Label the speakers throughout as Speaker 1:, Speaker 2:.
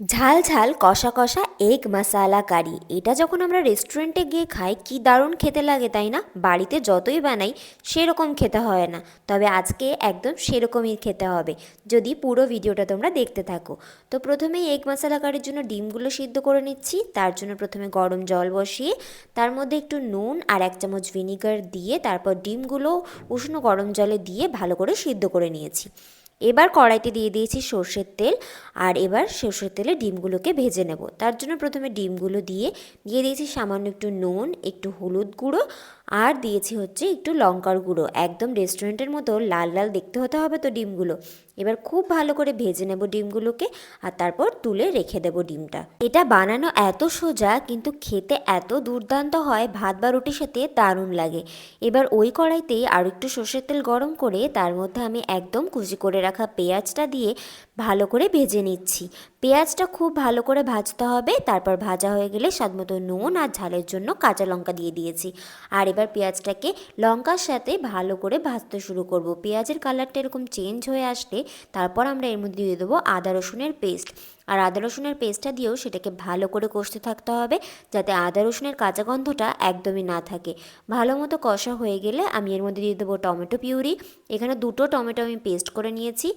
Speaker 1: ঝাল ঝাল, কষা কষা এগ মশালা কারি এটা যখন আমরা রেস্টুরেন্টে গিয়ে খাই, কি দারুণ খেতে লাগে, তাই না? বাড়িতে যতই বানাই, সেরকম খেতে হয় না। তবে আজকে একদম সেরকমই খেতে হবে। যদি পুরো ভিডিওটা তোমরা দেখতে থাকো। তো প্রথমেই এগ মশালা কারির জন্য ডিমগুলো সিদ্ধ করে নিচ্ছি। তার জন্য প্রথমে গরম জল বসিয়ে, তার মধ্যে একটু নুন আর এক চামচ ভিনিগার দিয়ে, তারপর ডিমগুলো উষ্ণ গরম জলে দিয়ে ভালো করে সিদ্ধ করে নিয়েছি। এবার কড়াইতে দিয়ে দিয়েছি সর্ষের তেল, আর এবার সর্ষের তেলে ডিমগুলোকে ভেজে নেব। তার জন্য প্রথমে ডিমগুলো দিয়ে দিয়ে দিয়েছি সামান্য একটু নুন, একটু হলুদ গুঁড়ো আর দিয়েছি হচ্ছে একটু লঙ্কার গুঁড়ো। একদম রেস্টুরেন্টের মতো লাল লাল দেখতে হতে হবে তো ডিমগুলো। এবার খুব ভালো করে ভেজে নেব ডিমগুলোকে আর তারপর তুলে রেখে দেব ডিমটা। এটা বানানো এত সোজা কিন্তু খেতে এত দুর্দান্ত হয়, ভাত বা রুটির সাথে দারুণ লাগে। এবার ওই কড়াইতেই আর একটু সর্ষের তেল গরম করে তার মধ্যে আমি একদম কুচি করে রাখা পেঁয়াজটা দিয়ে ভালো করে ভেজে নিচ্ছি। পেঁয়াজটা খুব ভালো করে ভাজতে হবে, তারপর ভাজা হয়ে গেলে স্বাদমতো নুন আর ঝালের জন্য কাঁচা লঙ্কা দিয়ে দিয়েছি। আর এবার পেঁয়াজটাকে লঙ্কার সাথে ভালো করে ভাজতে শুরু করব। পেঁয়াজের কালারটা এরকম চেঞ্জ হয়ে আসলে তারপর আমরা এর মধ্যে দিয়ে দেবো আদা রসুনের পেস্ট আর আদা রসুনের পেস্টটা দিয়েও সেটাকে ভালো করে কষতে থাকতে হবে যাতে আদা রসুনের কাঁচা গন্ধটা একদমই না থাকে। ভালো মতো কষা হয়ে গেলে আমি এর মধ্যে দিয়ে দেবো টমেটো পিউরি। এখানে দুটো টমেটো আমি পেস্ট করে নিয়েছি।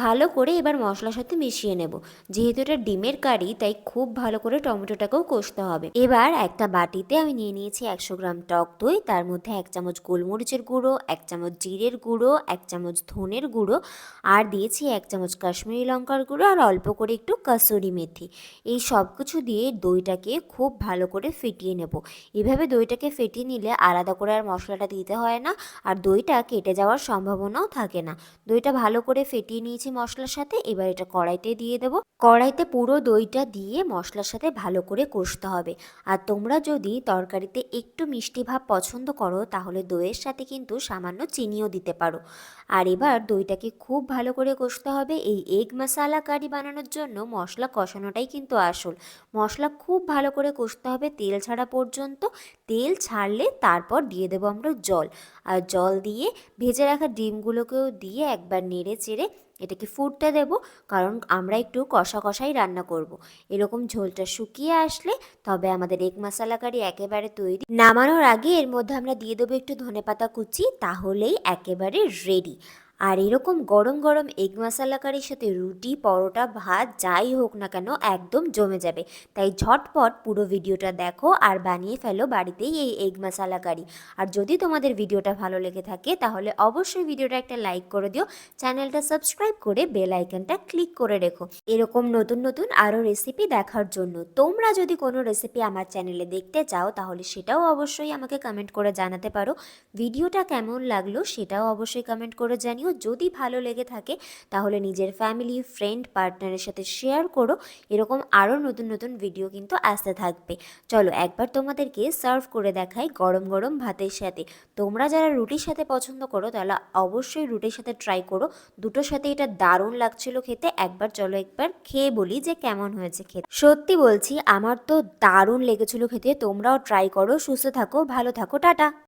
Speaker 1: ভালো করে এবার মশলার সাথে মিশিয়ে নেব। যেহেতু এটা ডিমের কারি, তাই খুব ভালো করে টমেটোটাকেও কষতে হবে। এবার একটা বাটিতে আমি নিয়ে নিয়েছি একশো গ্রাম টক দই, তার মধ্যে এক চামচ গোলমরিচের গুঁড়ো, এক চামচ জিরের গুঁড়ো, এক চামচ ধনের গুঁড়ো, আর দিয়েছি এক চামচ কাশ্মীরি লঙ্কার গুঁড়ো, আর অল্প করে একটু কাসুরি মেথি। এই সব কিছু দিয়ে দইটাকে খুব ভালো করে ফেটিয়ে নেব। এভাবে দইটাকে ফেটিয়ে নিলে আলাদা করে আর মশলাটা দিতে হয় না আর দইটা কেটে যাওয়ার সম্ভাবনাও থাকে না। দইটা ভালো করে ফেটিয়ে নিয়েছি মশলার সাথে, এবার এটা কড়াইতে দিয়ে দেবো। কড়াইতে পুরো দইটা দিয়ে মশলার সাথে ভালো করে কষতে হবে। আর তোমরা যদি তরকারিতে একটু মিষ্টি ভাব পছন্দ করো, তাহলে দইয়ের সাথে কিন্তু সামান্য চিনিও দিতে পারো। আর এবার দইটাকে খুব ভালো করে কষতে হবে এই এগ মশালা কারি বানানোর জন্য মশলা কষানোটাই কিন্তু আসল। মশলা খুব ভালো করে কষতে হবে তেল ছাড়া পর্যন্ত। তেল ছাড়লে তারপর দিয়ে দেবো আমরা জল। আর জল দিয়ে ভেজে রাখা ডিমগুলোকেও দিয়ে একবার নেড়ে চেড়ে এটাকে ফুটতে দেব, কারণ আমরা একটু কষা কষাই রান্না করব। এরকম ঝোলটা শুকিয়ে আসলে তবে আমাদের এক মশালা কারি একেবারে তৈরি। নামানোর আগে এর মধ্যে আমরা দিয়ে দেবো একটু ধনেপাতা কুচি, তাহলেই একেবারে রেডি আর এরকম গরম গরম এগ মশালা কারির সাথে রুটি, পরোটা, ভাত, যাই হোক না কেন একদম জমে যাবে। তাই ঝটপট পুরো ভিডিওটা দেখো আর বানিয়ে ফেলো বাড়িতেই এই এগ মশালা কারি। আর যদি তোমাদের ভিডিওটা ভালো লেগে থাকে তাহলে অবশ্যই ভিডিওটা একটা লাইক করে দিও, চ্যানেলটা সাবস্ক্রাইব করে বেল আইকনটা ক্লিক করে রেখো। এরকম নতুন নতুন আরও রেসিপি দেখার জন্য। তোমরা যদি কোনো রেসিপি আমার চ্যানেলে দেখতে চাও তাহলে সেটাও অবশ্যই আমাকে কমেন্ট করে জানাতে পারো। ভিডিওটা কেমন লাগল সেটাও অবশ্যই কমেন্ট করে জানিও। যদি ভালো লেগে থাকে, তাহলে নিজের ফ্যামিলি ফ্রেন্ড পার্টনারের সাথে শেয়ার করো। এরকম আরও নতুন নতুন ভিডিও কিন্তু আসতে থাকবে। চলো একবার তোমাদেরকে সার্ভ করে দেখাই গরম গরম ভাতের সাথে। তোমরা যারা রুটির সাথে পছন্দ করো, তাহলে অবশ্যই রুটির সাথে ট্রাই করো। দুটোর সাথে এটা দারুণ লাগছিল খেতে। একবার চলো একবার খেয়ে বলি যে কেমন হয়েছে খেতে। সত্যি বলছি, আমার তো দারুণ লেগেছিল খেতে। তোমরাও ট্রাই করো। সুস্থ থাকো, ভালো থাকো, টাটা।